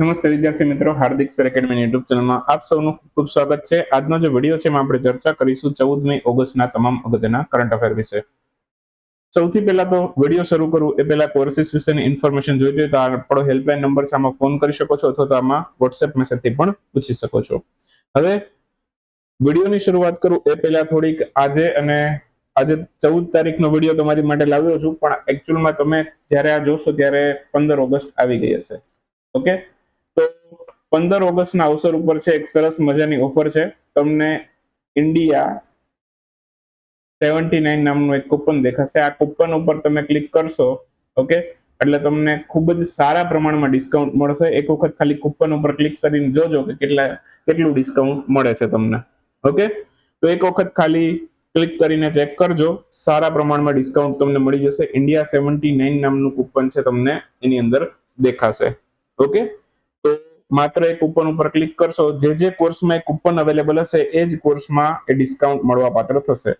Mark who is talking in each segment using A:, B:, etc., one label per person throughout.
A: નમસ્તે વિદ્યાર્થી મિત્રો, હાર્દિક સર એકેડમી યુટ્યુબ ચેનલમાં આપ સૌનું ખૂબ સ્વાગત છે. આજનો જે વીડિયો છે એમાં આપણે ચર્ચા કરીશું ચૌદમી ઓગસ્ટના તમામ અગત્યના કરંટ અફેર વિશે. સૌથી પહેલા તો વીડિયો શરૂ કરું. એ પહેલા કોર્સિસ વિશેની ઇન્ફોર્મેશન જોઈતી હોય તો આપણો હેલ્પલાઇન નંબર છે. આમાં ફોન કરી શકો છો અથવા તો આમાં વોટ્સએપ મેસેજથી પણ પૂછી શકો છો. હવે વિડીયોની શરૂઆત કરું. એ પહેલા થોડીક આજે અને આજે ચૌદ તારીખનો વીડિયો તમારી માટે લાવ્યો છું. પણ એકચ્યુઅલમાં તમે જ્યારે આ જોશો ત્યારે પંદર ઓગસ્ટ આવી ગઈ હશે. ઓકે? પંદર ઓગસ્ટના અવસર ઉપર છે, એક સરસ મજાની ઓફર છે. તમને ઇન્ડિયા સેવન્ટી નાઇન નામનું એક કૂપન દેખાશે. આ કૂપન ઉપર તમે ક્લિક કરશો, ઓકે? એટલે તમને ખૂબ જ સારા પ્રમાણમાં ડિસ્કાઉન્ટ મળશે. એક વખત ખાલી કૂપન ઉપર ક્લિક કરીને જોજો કે કેટલા, કેટલું ડિસ્કાઉન્ટ મળે છે તમને, ઓકે? તો એક વખત ખાલી ક્લિક કરીને ચેક કરજો. સારા પ્રમાણમાં ડિસ્કાઉન્ટ તમને મળી જશે. ઇન્ડિયા સેવન્ટી નાઇન નામનું કૂપન છે તમને એની અંદર દેખાશે, ઓકે? માત્ર એ કૂપન ઉપર ક્લિક કરશો, જે જે કોર્સમાં એ કૂપન અવેલેબલ હશે, એ જ કોર્સમાં એ ડિસ્કાઉન્ટ મળવા પાત્ર થશે.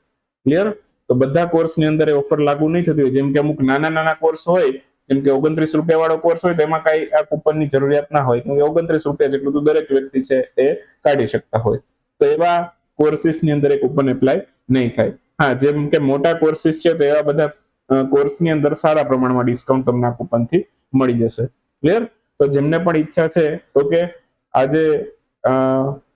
A: ક્લિયર તો બધા કોર્સની અંદર એ ઓફર લાગુ નહીં થતી હોય. જેમ કે અમુક નાના નાના કોર્સ હોય, જેમ કે ઓગણત્રીસ રૂપિયા વાળો કોર્સ હોય, તો એમાં કઈ આ કૂપનની જરૂરિયાત ના હોય. કેમકે ઓગણત્રીસ રૂપિયા જેટલું તો દરેક વ્યક્તિ છે એ કાઢી શકતા હોય. તો એવા કોર્સિસની અંદર એ કૂપન એપ્લાય નહીં થાય. હા, જેમ કે મોટા કોર્સિસ છે, તો એવા બધા કોર્સની અંદર સારા પ્રમાણમાં ડિસ્કાઉન્ટ તમને આ કૂપનથી મળી જશે. ક્લિયર તો જેમને પણ ઈચ્છા છે ઓકે આજે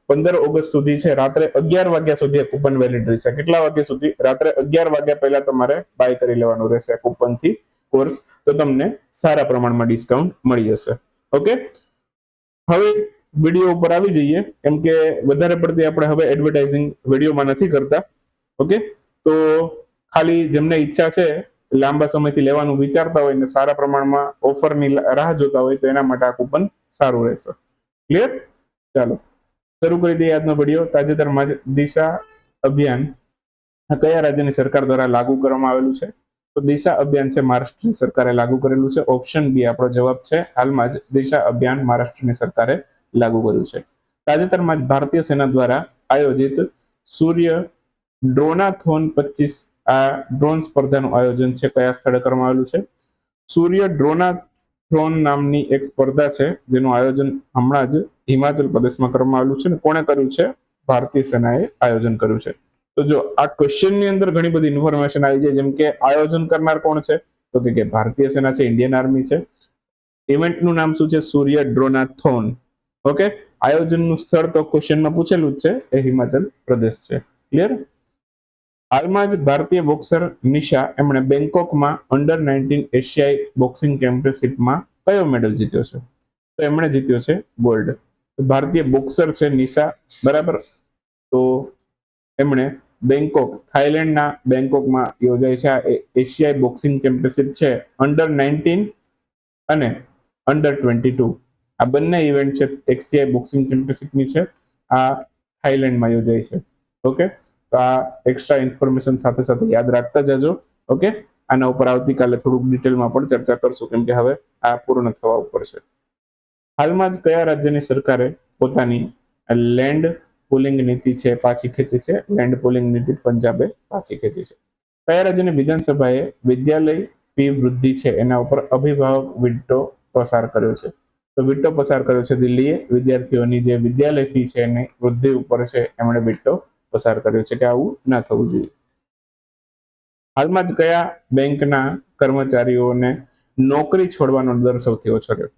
A: પંદર ઓગસ્ટ સુધી છે, રાત્રે અગિયાર વાગ્યા સુધી કૂપન વેલિડ રહેશે. કેટલા વાગ્યા સુધી? રાત્રે અગિયાર વાગ્યા પહેલા તમારે બાય કરી લેવાનું રહેશે કૂપનથી કોર્સ તો તમને સારા પ્રમાણમાં ડિસ્કાઉન્ટ મળી જશે. ઓકે હવે વીડિયો ઉપર આવી જઈએ, કેમ કે વધારે પડતી આપણે હવે એડવર્ટાઇઝિંગ વિડીયોમાં નથી કરતા. ઓકે તો ખાલી જેમને ઈચ્છા છે લાંબા સમયથી લેવાનું વિચારતા હોય ને સારા પ્રમાણમાં ઓફરની રાહ જોતા હોય તો એના માટે આ કૂપન સારું રહેશે. ક્લિયર ચાલો. શરૂ કરી દઈએ આજનો વીડિયો તાજેતરમાં જ દિશા અભિયાન. કયા રાજ્યની સરકાર દ્વારા લાગુ કરવામાં આવેલું છે? તો દિશા અભિયાન છે મહારાષ્ટ્રની સરકારે લાગુ કરેલું છે. ઓપ્શન બી આપણો જવાબ છે. હાલમાં જ દિશા અભિયાન મહારાષ્ટ્રની સરકારે લાગુ કર્યું છે. તાજેતરમાં જ ભારતીય સેના દ્વારા આયોજિત સૂર્ય ડ્રોનાથોન પચીસ આ ડ્રોન સ્પર્ધાનું આયોજન છે, કયા સ્થળે કરવામાં આવેલું છે? સૂર્ય ડ્રોનાથ્રોન નામની એક સ્પર્ધા છે, જેનું આયોજન હમણાં જ હિમાચલ પ્રદેશમાં કરવામાં આવેલું છે ને કોણે કર્યું છે? ભારતીય સેનાએ આયોજન કર્યું છે. તો જો આ ક્વેશ્ચનની અંદર ઘણી બધી ઇન્ફોર્મેશન આવી છે જેમ કે આયોજન કરનાર કોણ છે? તો કે ભારતીય સેના છે, ઇન્ડિયન આર્મી છે. ઇવેન્ટનું નામ શું છે? સૂર્ય ડ્રોનાથોન ઓકે આયોજનનું સ્થળ તો ક્વેશ્ચનમાં પૂછેલું જ છે, એ હિમાચલ પ્રદેશ છે. ક્લિયર હાલમાં જ ભારતીય બોક્સર નિશા એમણે બેંકોકમાં અંડર નાઇન્ટીન એશિયાઈ બોક્સિંગ ચેમ્પિયનશિપમાં કયો મેડલ જીત્યો છે? તો એમણે જીત્યો છે ગોલ્ડ ભારતીય બોક્સર છે નિશા, બરાબર? તો એમણે બેંકોક થાઇલેન્ડના બેંકોકમાં યોજાય છે. આ એશિયાઈ બોક્સિંગ ચેમ્પિયનશિપ છે અંડર નાઇન્ટીન અને અંડર ટ્વેન્ટી ટુ આ બંને ઇવેન્ટ છે એશિયાઈ બોક્સિંગ ચેમ્પિયનશિપની છે. આ થાઈલેન્ડમાં યોજાય છે. ઓકે? તો આ એક્સ્ટ્રા ઇન્ફોર્મેશન સાથે સાથે યાદ રાખતા જજો ઓકે આના ઉપર આવતીકાલે થોડુંક ડિટેલમાં પણ ચર્ચા કરશું, કેમ કે હવે આ પૂર્ણ થવા ઉપર છે. હાલમાં જ કયા રાજ્યની સરકારે પોતાની લેન્ડ પુલિંગ નીતિ છે પાછી ખેંચી છે? લેન્ડ પુલિંગ નીતિ પંજાબે પાછી ખેંચી છે. કયા રાજ્યની વિધાનસભાએ વિદ્યાલય ફી વૃદ્ધિ છે? એના ઉપર અભિભાવક વિટો પસાર કર્યો છે. તો વિટો પસાર કર્યો છે દિલ્હીએ. વિદ્યાર્થીઓની જે વિદ્યાલય ફી છે એની વૃદ્ધિ ઉપર છે, એમણે વિટો પસાર કર્યો છે કે આવું ના થવું જોઈએ. હાલમાં જ કયા બેંકના કર્મચારીઓને નોકરી છોડવાનો દર સૌથી ઓછો રહ્યો?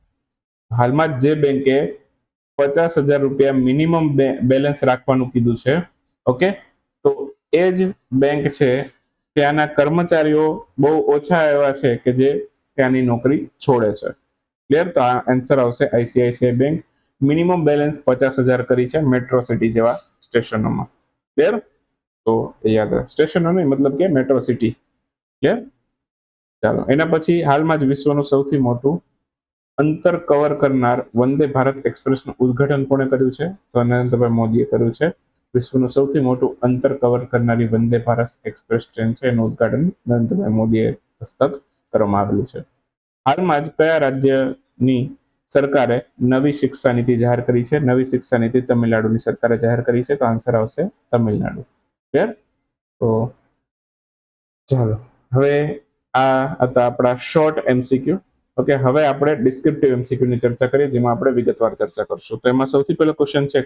A: હાલમાં જ જે બેંકે પચાસ હજાર રૂપિયા મિનિમમ બેલેન્સ રાખવાનું કીધું છે ઓકે? તો એ જ બેંક છે ત્યાંના કર્મચારીઓ બહુ ઓછા એવા છે કે જે ત્યાંની નોકરી છોડે છે. ક્લિયર? તો આ આન્સર આવશે આઈસીઆઈસીઆઈ બેંક. મિનિમમ બેલેન્સ પચાસ હજાર કરી છે મેટ્રો સિટી જેવા સ્ટેશનોમાં. ક્લિયર તો એ યાદ રાખ સ્ટેશનો નહીં મતલબ કે મેટ્રો સિટી ક્લિયર ચાલો એના પછી હાલમાં જ વિશ્વનું સૌથી મોટું અંતર કવર કરનાર વંદે ભારત એક્સપ્રેસનું ઉદ્ઘાટન કોણે કર્યું છે? તો નરેન્દ્રભાઈ મોદીએ કર્યું છે. વિશ્વનું સૌથી મોટું અંતર કવર કરનારી વંદે ભારત એક્સપ્રેસ ટ્રેન છે. એનું ઉદ્ઘાટન નરેન્દ્રભાઈ મોદીએ હસ્તક કરવામાં આવેલું છે. હાલમાં જ કયા રાજ્યની સરકારે નવી શિક્ષા નીતિ જાહેર કરી છે. નવી શિક્ષા નીતિ તમિલનાડુની સરકારે જાહેર કરી છે. તો આન્સર આવશે તમિલનાડુ. ક્લિયર તો ચાલો. હવે આ હતા આપણા શોર્ટ એમસીક્યુ ઓકે હવે આપણે ડિસ્ક્રિપ્ટિવ એમસીક્યુ ની ચર્ચા કરીએ, જેમાં આપણે વિગતવાર ચર્ચા કરશું. તો એમાં સૌથી પહેલો ક્વેશ્ચન છે,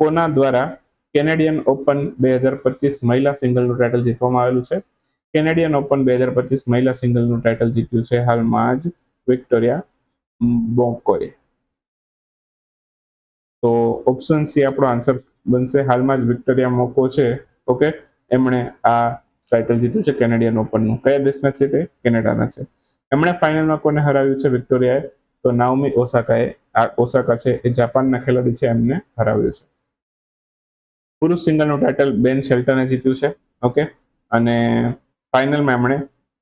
A: કોના દ્વારા કેનેડિયન ઓપન બે હજાર પચીસ મહિલા સિંગલનું ટાઇટલ જીતવામાં આવેલું છે? કેનેડિયન ઓપન બે હજાર પચીસ મહિલા સિંગલનું ટાઇટલ જીત્યું છે હાલમાં જ વિક્ટોરિયા બોકોએ તો ઓપ્શન સી આપણો આન્સર બનશે. હાલમાં જ વિક્ટોરિયા મોકો છે. ઓકે? એમણે આ ટાઇટલ જીત્યું છે કેનેડિયન ઓપનનું. કયા દેશના છે તે? કેનેડાના છે. એમણે ફાઇનલમાં કોને હરાવ્યું છે વિક્ટોરિયાએ? તો નાઓમી ઓસાકાએ. આ ઓસાકા છે એ જાપાનના ખેલાડી છે, એમને હરાવ્યું છે. પુરુષ સિંગલનું ટાઇટલ બેન શેલ્ટને જીત્યું છે. ઓકે? અને ફાઇનલમાં એમણે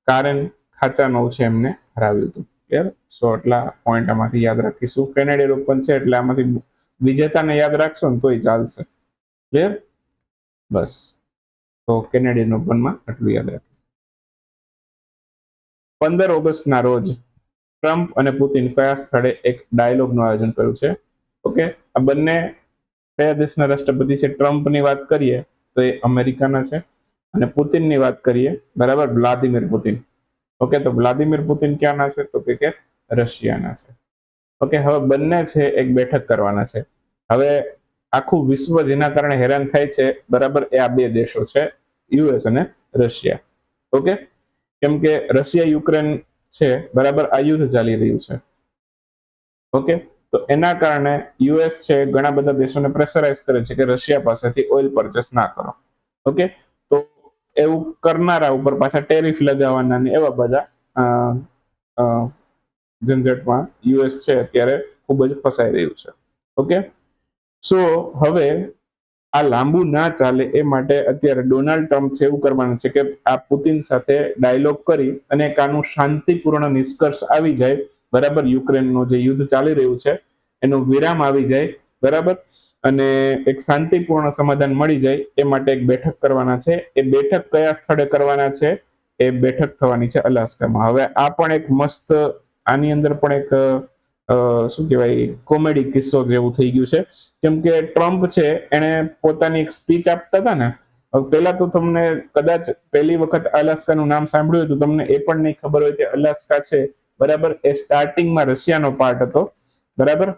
A: કારેન ખાચાનોવ છે એમને હરાવ્યું હતું. ક્લિયર સો એટલા પોઈન્ટ આમાંથી યાદ રાખીશું. કેનેડિયન ઓપન છે, એટલે આમાંથી વિજેતાને યાદ રાખશો ને તોય ચાલશે. ક્લિયર બસ. તો કેનેડિયન ઓપનમાં આટલું યાદ રાખીશું. પંદર ઓગસ્ટના રોજ ટ્રમ્પ અને પુતિન કયા સ્થળે એક ડાયલોગનું આયોજન કર્યું છે? ઓકે? આ બંને કયા દેશના રાષ્ટ્રપતિ છે? ટ્રમ્પની વાત કરીએ તો એ અમેરિકાના છે. અને પુતિનની વાત કરીએ, બરાબર? Vladimir Putin. ઓકે તો વ્લાદિમીર પુતિન ક્યાંના છે? તો કે રશિયાના છે. ઓકે હવે બંને છે એક બેઠક કરવાના છે. હવે આખું વિશ્વ જેના કારણે હેરાન થાય છે, બરાબર, એ આ બે દેશો છે યુએસ અને રશિયા ઓકે કેમ કે રશિયા યુક્રેન છે, બરાબર, આ યુદ્ધ ચાલી રહ્યું છે. ઓકે તો એના કારણે યુએસ છે, ઘણા બધા દેશોને પ્રેશરાઇઝ કરે છે કે રશિયા પાસેથી ઓઇલ પરચેસ ના કરો. ઓકે એવું કરનારા ઉપર પાછા ટેરિફ લગાવવાના ને એવા બધા ઝંઝટમાં યુએસ છે અત્યારે ખૂબ જ ફસાઈ રહ્યું છે. ઓકે સો હવે આ લાંબુ ના ચાલે એ માટે અત્યારે ડોનાલ્ડ ટ્રમ્પ છે એવું કરવાનું છે કે આ પુતિન સાથે ડાયલોગ કરી અને એક આનું શાંતિપૂર્ણ નિષ્કર્ષ આવી જાય. બરાબર, યુક્રેનનું જે યુદ્ધ ચાલી રહ્યું છે, એનો વિરામ આવી જાય. બરાબર? અને એક શાંતિપૂર્ણ સમાધાન મળી જાય એ માટે એક બેઠક કરવાના છે. એ બેઠક કયા સ્થળે કરવાના છે? એ બેઠક થવાની છે અલાસ્કામાં. હવે આ પણ એક મસ્ત, આની અંદર પણ એક શું કહેવાય, કોમેડી કિસ્સો જેવું થઈ ગયું છે. કેમ કે ટ્રમ્પ છે એને પોતાની એક સ્પીચ આપતા હતા ને પહેલા તો તમને કદાચ પહેલી વખત અલાસ્કાનું નામ સાંભળ્યું હતું તમને એ પણ નહીં ખબર હોય કે અલાસ્કા છે, બરાબર, એ સ્ટાર્ટિંગમાં રશિયાનો પાર્ટ હતો. બરાબર?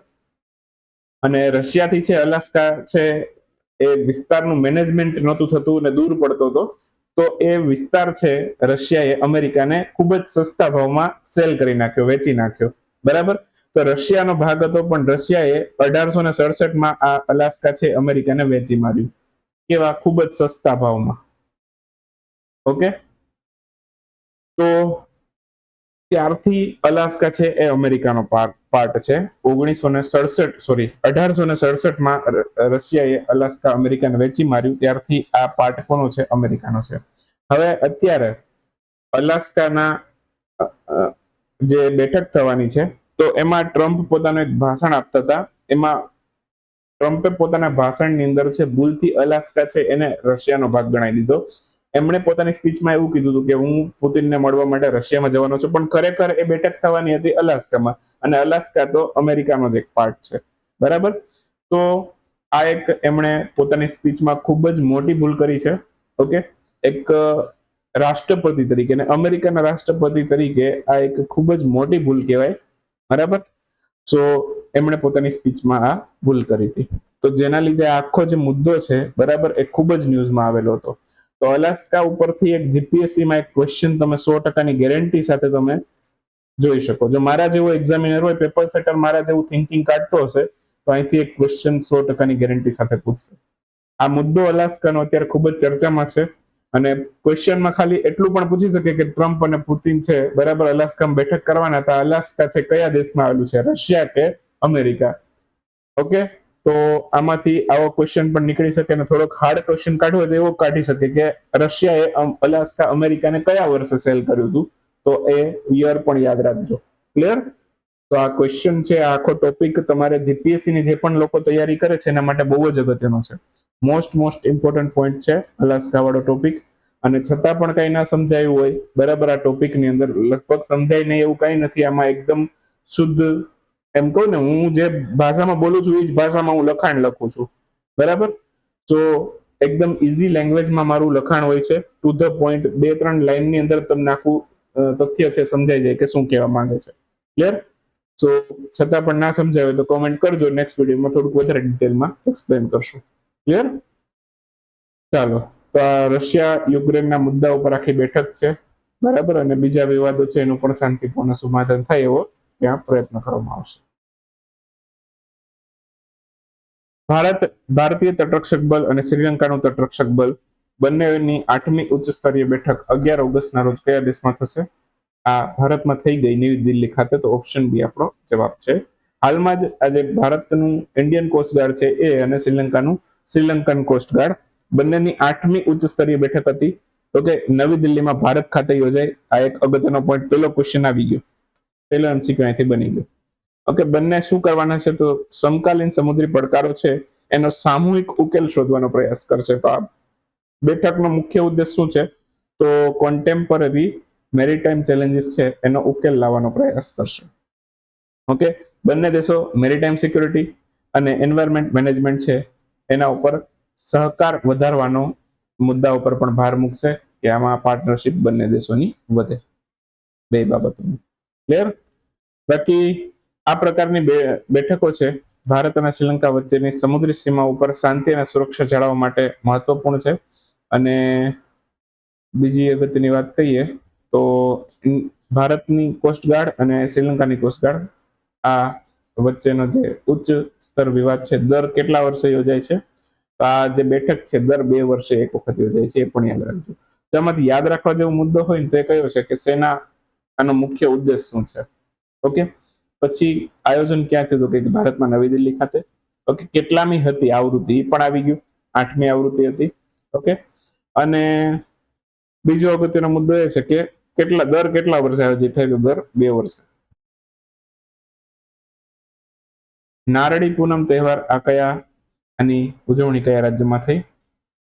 A: અને રશિયાથી છે, અલાસ્કા છે, એ વિસ્તારનું મેનેજમેન્ટ નહોતું થતું અને દૂર પડતો હતો. તો એ વિસ્તાર છે, રશિયાએ અમેરિકાને ખૂબ જ સસ્તા ભાવમાં સેલ કરી નાખ્યો, વેચી નાખ્યો. બરાબર? તો રશિયાનો ભાગ હતો, પણ રશિયાએ અઢારસો ને સડસઠમાં આ અલાસ્કા છે, અમેરિકાને વેચી માર્યું. કેવા ખૂબ જ સસ્તા ભાવમાં. ઓકે? તો ત્યારથી અલાસ્કા છે, એ અમેરિકાનો પાર્ટ. છે. ઓગણીસો ને સડસઠ સોરી અઢારસો ને સડસઠમાં રશિયાએ અલાસ્કા અમેરિકાને વેચી માર્યું. ત્યારથી આ પાર્ટ કોનો છે? અમેરિકાનો છે. હવે અત્યારે અલાસ્કાના જે બેઠક થવાની છે, તો એમાં ટ્રમ્પ પોતાનું એક ભાષણ આપતા હતા. એમાં ટ્રમ્પે પોતાના ભાષણની અંદર છે, ભૂલથી અલાસ્કા છે, એને રશિયાનો ભાગ ગણાવી દીધો. એમણે પોતાની સ્પીચમાં એવું કીધું હતું કે હું પુતિનને મળવા માટે રશિયામાં જવાનો છું, પણ ખરેખર એ બેઠક થવાની હતી અલાસ્કામાં. અને અલાસ્કા તો અમેરિકાનો જ એક પાર્ટ છે. બરાબર? તો આ એક એમણે પોતાની સ્પીચમાં ખૂબ જ મોટી ભૂલ કરી છે. ઓકે? એક રાષ્ટ્રપતિ તરીકે અને અમેરિકાના રાષ્ટ્રપતિ તરીકે આ એક ખૂબ જ મોટી ભૂલ કહેવાય. બરાબર? સો, એમણે પોતાની સ્પીચમાં આ ભૂલ કરી હતી. તો જેના લીધે આખો જે મુદ્દો છે, બરાબર, એ ખૂબ જ ન્યૂઝમાં આવેલો હતો. તો અલાસ્કા ઉપરથી એક જીપીએસસીમાં એક ક્વેશ્ચન તમે સો ટકાની ગેરંટી સાથે તમે જોઈ શકો. જો મારા જેવો એક્ઝામિનર હોય પેપર સેટર મારા જેવું થિંકિંગ કાઢતો હશે, તો અહીંથી એક ક્વેશ્ચન સો ટકાની ગેરંટી સાથે પૂછશે. આ મુદ્દો અલાસ્કાનો અત્યારે ખૂબ જ ચર્ચામાં છે અને ક્વેશ્ચનમાં ખાલી એટલું પણ પૂછી શકે કે ટ્રમ્પ અને પુતિન છે, બરાબર અલાસ્કામાં બેઠક કરવાના હતા. અલાસ્કા છે કયા દેશમાં આવેલું છે? રશિયા કે અમેરિકા? ઓકે? તો આમાંથી આવો ક્વેશ્ચન પણ નીકળી શકે અને થોડોક હાર્ડ ક્વેશ્ચન કાઢવો તો એવો કાઢી શકે કે રશિયાએ અલાસ્કા અમેરિકાને કયા વર્ષે સેલ કર્યું હતું? તો એ યર પણ યાદ રાખજો. ક્લિયર તો આ ક્વેશ્ચન છે આખો ટોપિક તમારે જીપીએસસી ની જે પણ લોકો તૈયારી કરે છે, એના માટે બહુ જ અગત્યનો છે. મોસ્ટ મોસ્ટ ઇમ્પોર્ટન્ટ પોઈન્ટ છે અલાસ્કા વાળો ટોપિક અને છતાં પણ કઈ ના સમજાયું હોય, બરાબર આ ટોપિકની અંદર લગભગ સમજાય નહીં એવું કઈ નથી, આમાં એકદમ શુદ્ધ, એમ કહું ને, હું જે ભાષામાં બોલું છું એ જ ભાષામાં હું લખાણ લખું છું. બરાબર? તો એકદમ ઇઝી લેંગ્વેજમાં મારું લખાણ હોય છે. ટુ ધ પોઈન્ટ બે, ત્રણ લાઈનની અંદર તમને આખું તથ્ય છે, સમજાઈ જાય કે શું કહેવા માંગે છે. ક્લિયર સો છતાં પણ ના સમજાવે તો કોમેન્ટ કરજો નેક્સ્ટ વિડીયોમાં થોડુંક વધારે ડિટેલમાં એક્સપ્લેન કરશું. ક્લિયર ચાલો. તો આ રશિયા, યુક્રેનના મુદ્દા ઉપર આખી બેઠક છે. બરાબર? અને બીજા વિવાદો છે, એનું પણ શાંતિપૂર્ણ સમાધાન થાય એવો ત્યાં પ્રયત્ન કરવામાં આવશે. ભારત, ભારતીય તટરક્ષક બળ અને શ્રીલંકાનું તટરક્ષક બળ બંનેની આઠમી ઉચ્ચ સ્તરીય બેઠક અગિયાર ઓગસ્ટના રોજ કયા દેશમાં થશે? આ ભારતમાં થઈ ગઈ નવી દિલ્હી ખાતે, તો ઓપ્શન બી આપણો જવાબ છે. હાલમાં જ આજે ભારતનું ઇન્ડિયન કોસ્ટગાર્ડ છે એ અને શ્રીલંકાનું શ્રીલંકન કોસ્ટગાર્ડ બંનેની આઠમી ઉચ્ચ સ્તરીય બેઠક હતી. તો કે નવી દિલ્હીમાં ભારત ખાતે યોજાઈ. આ એક અગત્યનો પોઈન્ટ પેલો ક્વેશ્ચન આવી ગયો. પેલો એમસીક્યુ અહીંથી બની ગયો. ઓકે, બંને શું કરવાના છે? તો સમકાલીન સમુદ્રી પડકારો છે. એનો સામૂહિક ઉકેલ શોધવાનો પ્રયાસ કરશે. તો આ બેઠકનો મુખ્ય ઉદ્દેશ શું છે? તો કોન્ટેમ્પરરી મેરીટાઈમ ચેલેન્જીસ છે, એનો ઉકેલ લાવવાનો પ્રયાસ કરશે. ઓકે બંને દેશો મેરીટાઈમ સિક્યુરિટી અને એન્વાયરમેન્ટ મેનેજમેન્ટ છે, એના ઉપર સહકાર વધારવાનો મુદ્દા ઉપર પણ ભાર મૂકશે કે આમાં પાર્ટનરશિપ બંને દેશોની વધે. બે બાબતોની ક્લિયર બાકી આ પ્રકારની બેઠકો છે, ભારત અને શ્રીલંકા વચ્ચેની સમુદ્રી સીમા ઉપર શાંતિ અને સુરક્ષા જાળવવા માટે મહત્વપૂર્ણ છે. અને બીજી અગત્યની વાત કહીએ તો ભારતની કોસ્ટગાર્ડ અને શ્રીલંકાની કોસ્ટગાર્ડ આ વચ્ચેનો જે ઉચ્ચ સ્તર વિવાદ છે, દર કેટલા વર્ષે યોજાય છે? તો આ જે બેઠક છે, દર બે વર્ષે એક વખત યોજાય છે, એ પણ યાદ રાખજો. તેમાંથી યાદ રાખવા જેવો મુદ્દો હોય ને તો એ કયો છે કે સેના આનો મુખ્ય ઉદ્દેશ શું છે? ઓકે? પછી આયોજન ક્યાં થયું હતું? કે ભારતમાં નવી દિલ્હી ખાતે? ઓકે? કેટલામી હતી આવૃત્તિ? એ પણ આવી ગયું. આઠમી આવૃત્તિ હતી. ઓકે? અને બીજો અગત્યનો મુદ્દો એ છે કે કેટલા, દર કેટલા વર્ષે આયોજિત થયેલું દર બે વર્ષે? નારણી પૂનમ તહેવાર આ કયા આની ઉજવણી કયા રાજ્યમાં થઈ?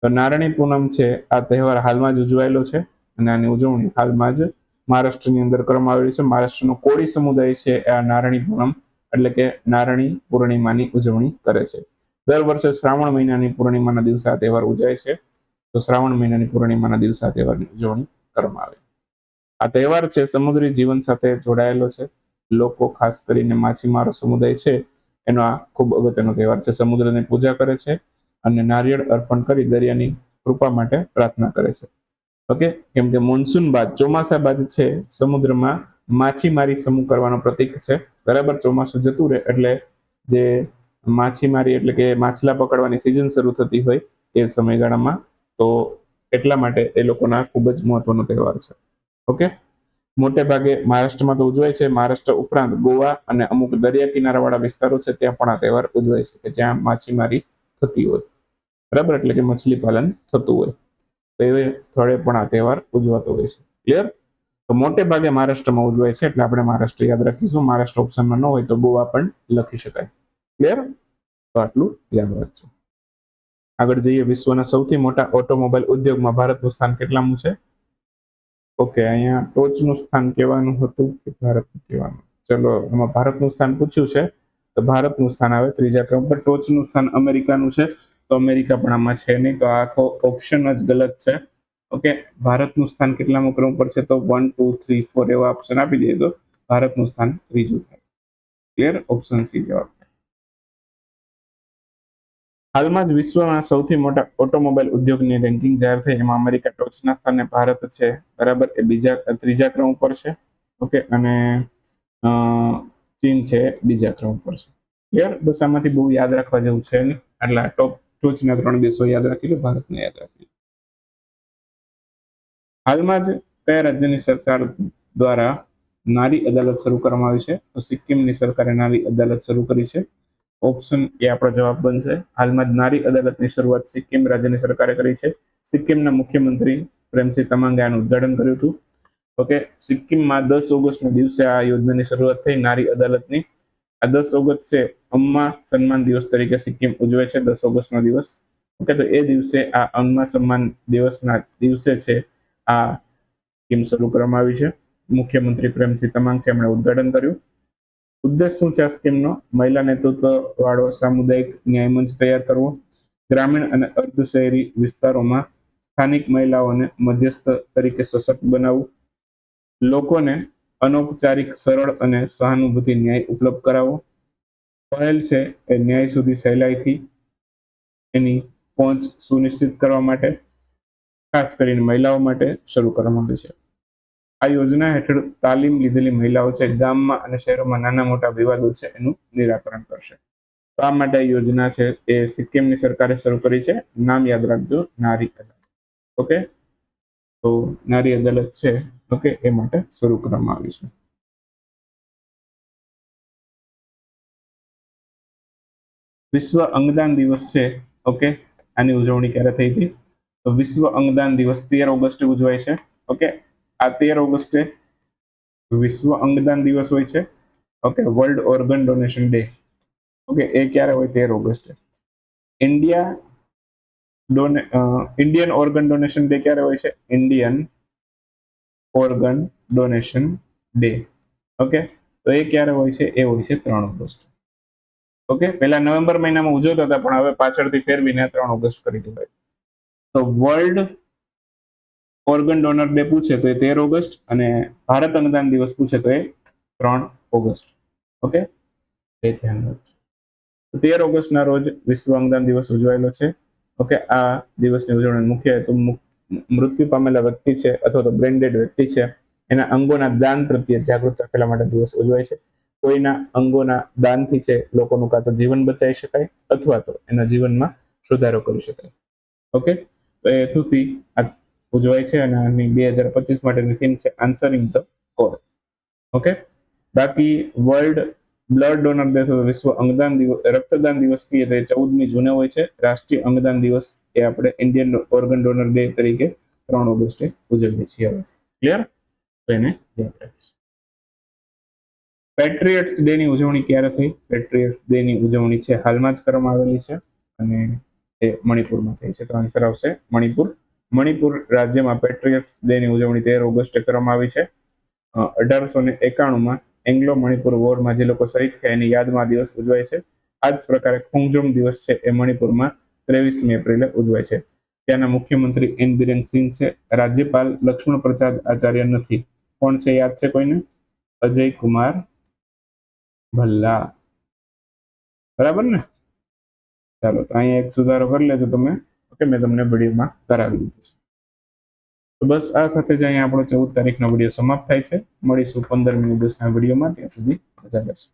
A: તો નારણી પૂનમ છે, આ તહેવાર હાલમાં જ ઉજવાયેલો છે અને આની ઉજવણી હાલમાં જ મહારાષ્ટ્રની અંદર કરવામાં આવેલી છે. મહારાષ્ટ્રનો કોળી સમુદાય છે આ નારણી પૂનમ એટલે કે નારણી પૂર્ણિમાની ઉજવણી કરે છે. દર વર્ષે શ્રાવણ મહિનાની પૂર્ણિમાના દિવસે આ તહેવાર ઉજાય છે. તો શ્રાવણ મહિનાની પૂર્ણિમાના દિવસે આ તહેવારની ઉજવણી કરવામાં આવે. આ તહેવાર છે સમુદ્રી જીવન સાથે જોડાયેલો છે. લોકો ખાસ કરીને માછીમારો સમુદાય છે. એનો આ ખૂબ અગત્યનો તહેવાર છે. સમુદ્રની પૂજા કરે છે અને નારિયેળ અર્પણ કરી દરિયાની કૃપા માટે પ્રાર્થના કરે છે. ઓકે? કેમ કે મોન્સૂન બાદ ચોમાસા બાદ છે સમુદ્રમાં માછીમારી સમૂહ કરવાનો પ્રતીક છે. બરાબર? ચોમાસું જતું રહે એટલે જે માછીમારી એટલે કે માછલા પકડવાની સિઝન શરૂ થતી હોય એ સમયગાળામાં તો એટલા માટે એ લોકોના ખૂબ જ મહત્વનો તહેવાર છે. ઓકે? મોટે ભાગે મહારાષ્ટ્રમાં તો ઉજવાય છે. મહારાષ્ટ્ર ઉપરાંત ગોવા અને અમુક દરિયા કિનારાવાળા વિસ્તારો છે, ત્યાં પણ આ તહેવાર ઉજવાય છે કે જ્યાં માછીમારી થતી હોય. બરાબર? એટલે કે મછલી પાલન થતું હોય. તો એ સ્થળે પણ આ તહેવાર ઉજવાતો હોય છે. ક્લિયર તો મોટે ભાગે મહારાષ્ટ્રમાં ઉજવાય છે, એટલે આપણે મહારાષ્ટ્ર યાદ રાખીશું. મહારાષ્ટ્ર ઓપ્શનમાં ન હોય તો ગોવા પણ લખી શકાય. ક્લિયર તો આટલું યાદ રાખજો. આગળ જઈએ વિશ્વના સૌથી મોટા ઓટોમોબાઈલ ઉદ્યોગમાં ભારતનું સ્થાન કેટલામું છે? ઓકે, અહીંયા ટોચનું સ્થાન કહેવાનું હતું કે ભારતનું કહેવાનું? ચલો એમાં ભારતનું સ્થાન પૂછ્યું છે, તો ભારતનું સ્થાન આવે ત્રીજા ક્રમ પર. ટોચનું સ્થાન અમેરિકાનું છે, તો અમેરિકા પણ આમાં છે નહીં, તો આખો ઓપ્શન જ ગલત છે. ઓકે, ભારતનું સ્થાન કેટલામું ક્રમ પર છે? તો વન ટુ થ્રી ફોર એવા ઓપ્શન આપી દઈએ તો ભારતનું સ્થાન ત્રીજું થાય. ક્લિયર ઓપ્શન સી જવાબ. હાલમાં જ વિશ્વના સૌથી મોટા ઓટોમોબાઈલ ઉદ્યોગની રેન્કિંગ જાહેર થઈ. એમાં અમેરિકા ટોચના સ્થાને ભારત છે, બરાબર? એ બીજા, ત્રીજા ક્રમ ઉપર છે. ઓકે, અને ચીન છે, બીજા ક્રમ ઉપર છે. ક્લિયર બસ આમાંથી બહુ યાદ રાખવા જેવું છે નહીં. એટલે ટોપ ટોચના ત્રણ દેશો યાદ રાખી લો, ભારતને યાદ રાખી હાલમાં જ કયા રાજ્યની સરકાર દ્વારા નારી અદાલત શરૂ કરવામાં આવી છે? તો સિક્કિમની સરકારે નારી અદાલત શરૂ કરી છે. ઓપ્શન એ આપણો જવાબ બનશે. હાલમાં જ નારી અદાલતની શરૂઆત સિક્કિમ રાજ્યની સરકારે કરી છે. સિક્કિમના મુખ્યમંત્રી પ્રેમસિંહ તમાંગે આનું ઉદ્ઘાટન કર્યું હતું. ઓકે, સિક્કિમમાં દસ ઓગસ્ટના દિવસે આ યોજનાની શરૂઆત થઈ. નારી અદાલતની આ દસ ઓગસ્ટ છે અમ્મા સન્માન દિવસ તરીકે સિક્કિમ ઉજવે છે દસ ઓગસ્ટનો દિવસ. ઓકે, તો એ દિવસે આ અમ્મા સન્માન દિવસના દિવસે છે આ સ્કીમ શરૂ કરવામાં આવી છે. મુખ્યમંત્રી પ્રેમસિંહ તમાંગ છે એમણે ઉદ્ઘાટન કર્યું. ઉદ્દેશ શું છે આ સ્કીમનો? મહિલા નેતૃત્વ વાળો સામુદાયિક ન્યાય મંચ તૈયાર કરવો. ગ્રામીણ અને અર્ધ શહેરી વિસ્તારોમાં સ્થાનિક મહિલાઓને મધ્યસ્થ તરીકે સશક્ત બનાવવું. લોકોને અનૌપચારિક, સરળ અને સહાનુભૂતિ ન્યાય ઉપલબ્ધ કરાવવો. પહેલ છે એ ન્યાય સુધી સહેલાઈથી એની પહોંચ સુનિશ્ચિત કરવા માટે, ખાસ કરીને મહિલાઓ માટે શરૂ કરવામાં આવી છે. આ યોજના હેઠળ તાલીમ લીધેલી મહિલાઓ છે ગામમાં અને શહેરોમાં નાના મોટા વિવાદો છે એનું નિરાકરણ કરશે. તો આ માટે યોજના છે એ સિક્કિમની સરકારે શરૂ કરી છે. નામ યાદ રાખજો, નારી અદાલત. ઓકે? તો નારી અદાલત છે, ઓકે, એ માટે શરૂ કરવામાં આવી છે. વિશ્વ અંગદાન દિવસ છે, ઓકે? આની ઉજવણી ક્યારે થઈ હતી? તો વિશ્વ અંગદાન દિવસ, તેર ઓગસ્ટે ઉજવાય છે, ઓકે? આ તેર ઓગસ્ટે વિશ્વ અંગદાન દિવસ હોય છે. Okay world organ donation day okay, એ ક્યારે હોય? તેર ઓગસ્ટે. ઇન્ડિયા ડોને ઇન્ડિયન ઓર્ગન ડોનેશન ડે ક્યારે હોય છે? Indian organ donation day okay, તો એ ક્યારે હોય છે? એ હોય છે ત્રણ ઓગસ્ટ. ઓકે, પહેલા નવેમ્બર મહિનામાં ઉજવતા હતા, પણ હવે પાછળથી ફેરવીને ત્રણ ઓગસ્ટ કરી દીધા તો વર્લ્ડ ઓર્ગન ડોનર ડે પૂછે તો એ તેર ઓગસ્ટ અને ભારત અંગદાન દિવસ પૂછે તો એ ત્રણ ઓગસ્ટ. ઓકે? એ ધ્યાન રાખજો. તેર ઓગસ્ટના રોજ વિશ્વ અંગદાન દિવસ ઉજવાયેલો છે. ઓકે? આ દિવસની ઉજવણી મુખ્ય હેતુ મૃત્યુ પામેલા વ્યક્તિ છે અથવા તો બ્રેન્ડેડ વ્યક્તિ છે. એના અંગોના દાન પ્રત્યે જાગૃતતા ફેલા માટે દિવસ ઉજવાય છે. કોઈના અંગોના દાનથી છે લોકોનું કાં તો જીવન બચાવી શકાય અથવા તો એના જીવનમાં સુધારો કરી શકાય. ઓકે? તો એ હેતુથી આ ઉજવાય છે અને આની બે હજાર પચીસ માટેની થીમ છે આન્સરિંગ ધ કોલ ઓકે બાકી વર્લ્ડ બ્લડ ડોનર ડે વિશ્વ અંગદાન દિવસ, રક્તદાન દિવસ કહીએ તો એ ચૌદમી જૂને હોય છે. રાષ્ટ્રીય અંગદાન દિવસ એ આપણે ઇન્ડિયન ઓર્ગન ડોનર ડે તરીકે ત્રણ ઓગસ્ટે ઉજવીએ છીએ. હવે ક્લિયર તો એને યાદ રાખીશું. પેટ્રિયટ્સ ડે ની ઉજવણી ક્યારે થઈ? પેટ્રિયટ્સ ડે ની ઉજવણી છે હાલમાં જ કરવામાં આવેલી છે અને એ મણિપુરમાં થઈ છે. તો આન્સર આવશે મણિપુર મણિપુર રાજ્યમાં પેટ્રિયટ્સ ડેની ઉજવણી તેર ઓગસ્ટે કરવામાં આવી છે. અઢારસો ને એકાણુંમાં એંગ્લો મણિપુર વોરમાં જે લોકો શહીદ થયા એની યાદમાં દિવસ ઉજવાય છે. આ જ પ્રકારે ખુંગજોમ દિવસ છે એ મણિપુરમાં ત્રેવીસમી એપ્રિલે ઉજવાય છે. ત્યાંના મુખ્યમંત્રી એન બિરેન સિંહ છે. રાજ્યપાલ લક્ષ્મણ પ્રસાદ આચાર્ય નથી. કોણ છે યાદ છે કોઈને? અજય કુમાર ભલ્લા. બરાબર ને? ચાલો તો અહીંયા એક સુધારો કરી લેજો તમે. ઓકે મેં તમને વિડીયોમાં કરાવી દીધું છે. તો બસ આ સાથે જ અહીંયા આપણો ચૌદ તારીખનો વીડિયો સમાપ્ત થાય છે. મળીશું પંદરમી દિવસના વિડીયોમાં, ત્યાં સુધી મજા લેશો